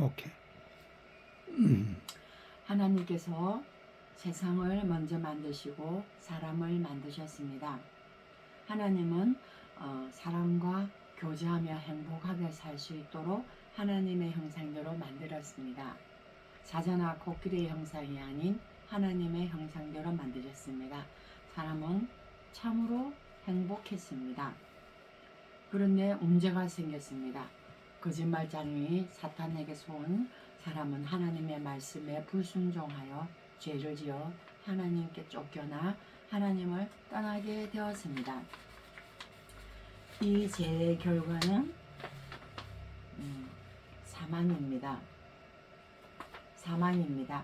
오케이. 음, 하나님께서 세상을 먼저 만드시고 사람을 만드셨습니다. 하나님은 어, 사람과 교제하며 행복하게 살 수 있도록 하나님의 형상대로 만들었습니다. 사자나 코끼리의 형상이 아닌 하나님의 형상대로 만드셨습니다. 사람은 참으로 행복했습니다. 그런데 문제가 생겼습니다. 거짓말장이 사탄에게 쏜 사람은 하나님의 말씀에 불순종하여 죄를 지어 하나님께 쫓겨나 하나님을 떠나게 되었습니다. 이 죄의 결과는 음, 사망입니다. 사망입니다.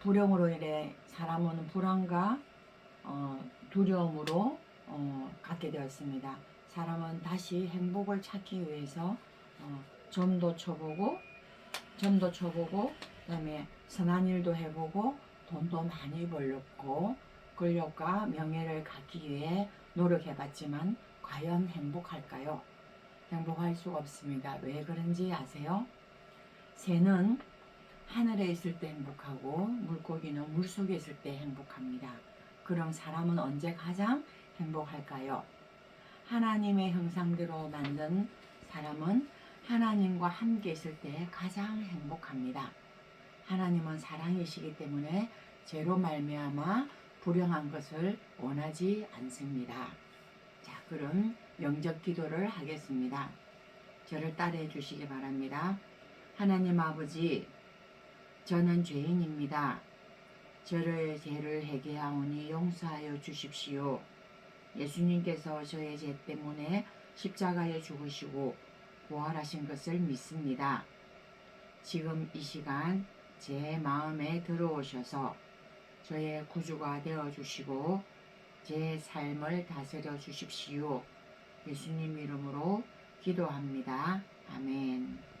불행으로 인해 사람은 불안과 어, 두려움으로 어, 갖게 되었습니다. 사람은 다시 행복을 찾기 위해서 어, 점도 쳐보고 점도 쳐보고 그다음에 선한 일도 해보고 돈도 많이 벌렸고 권력과 명예를 갖기 위해 노력해봤지만 과연 행복할까요? 행복할 수가 없습니다. 왜 그런지 아세요? 새는 하늘에 있을 때 행복하고 물고기는 물속에 있을 때 행복합니다. 그럼 사람은 언제 가장 행복할까요? 하나님의 형상대로 만든 사람은 하나님과 함께 있을 때 가장 행복합니다. 하나님은 사랑이시기 때문에 죄로 말미암아 불행한 것을 원하지 않습니다. 자, 그럼 영적 기도를 하겠습니다. 저를 따라해 주시기 바랍니다. 하나님 아버지, 저는 죄인입니다. 저를 죄를 회개하오니 용서하여 주십시오. 예수님께서 저의 죄 때문에 십자가에 죽으시고 부활하신 것을 믿습니다. 지금 이 시간 제 마음에 들어오셔서 저의 구주가 되어 주시고 제 삶을 다스려 주십시오. 예수님 이름으로 기도합니다. 아멘.